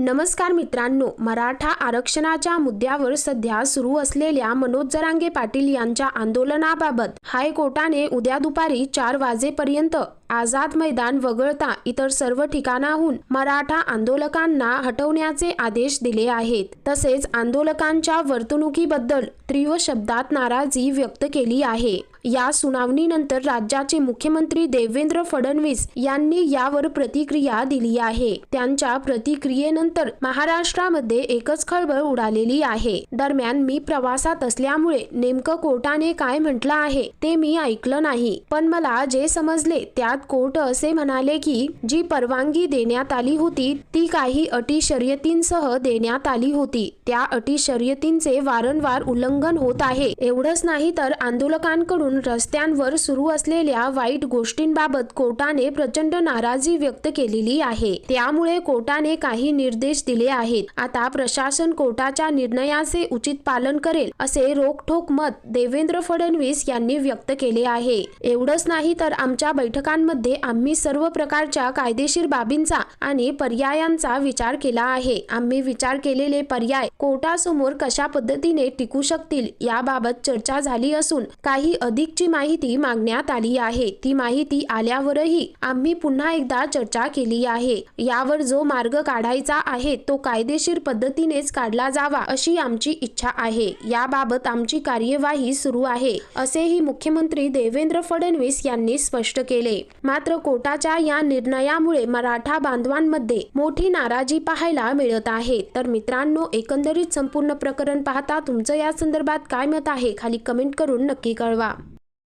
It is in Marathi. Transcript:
नमस्कार मित्रांनो मराठा आरक्षणाच्या मुद्द्यावर सध्या सुरू असलेल्या मनोज जरांगे पाटील यांच्या आंदोलनाबाबत हायकोर्टाने उद्या दुपारी चार वाजेपर्यंत आझाद मैदान वगळता इतर सर्व ठिकाणाहून मराठा आंदोलकांना हटवण्याचे आदेश दिले आहेत. तसेच आंदोलकांच्या वर्तणुकीबद्दल तीव्र शब्दात नाराजी व्यक्त केली आहे. या सुनावणीनंतर राज्याचे मुख्यमंत्री देवेंद्र फडणवीस यांनी यावर प्रतिक्रिया दिली आहे. त्यांच्या प्रतिक्रियेनंतर महाराष्ट्रामध्ये एकच खळबळ उडालेली आहे. दरम्यान मी प्रवासात असल्यामुळे नेमकं कोर्टाने काय म्हटलं आहे ते मी ऐकलं नाही. पण मला जे समजले त्यात कोर्ट असे म्हणाले की जी परवानगी देण्यात आली होती ती काही अटी शर्यतींसह देण्यात आली होती. त्या अटी शर्यतींचे वारंवार उल्लंघन होत आहे. एवढंच नाही तर आंदोलकांकडून रस्त्यांवर सुरू असलेल्या वाईट गोष्टींबाबत कोर्टाने प्रचंड नाराजी व्यक्त केलेली आहे. त्यामुळे कोर्टाने काही निर्देश दिले आहेत. आता प्रशासन कोर्टाच्या निर्णयाचे उचित पालन करेल असे रोखठोक मत देवेंद्र फडणवीस यांनी व्यक्त केले आहे. एवढंच नाही तर आमच्या बैठकांमध्ये आम्ही सर्व प्रकारच्या कायदेशीर बाबींचा आणि पर्यायांचा विचार केला आहे. आम्ही विचार केलेले पर्याय कोर्टासमोर कशा पद्धतीने टिकू शकतील याबाबत चर्चा झाली असून काही अधिकची माहिती मागण्यात आली आहे. ती माहिती आल्यावरही आम्ही पुन्हा एकदा चर्चा केली आहे. यावर जो मार्ग काढायचा आहे तो कायदेशीर पद्धतीनेच काढला जावा अशी आमची इच्छा आहे. याबाबत आमची कार्यवाही सुरू आहे असेही मुख्यमंत्री देवेंद्र फडणवीस यांनी स्पष्ट केले. मात्र कोर्टाच्या या निर्णयामुळे मराठा बांधवांमध्ये मोठी नाराजी पाहायला मिळत आहे. तर मित्रांनो एकंदरीत संपूर्ण प्रकरण पाहता तुमचं या संदर्भात काय मत आहे? खाली कमेंट करून नक्की कळवा.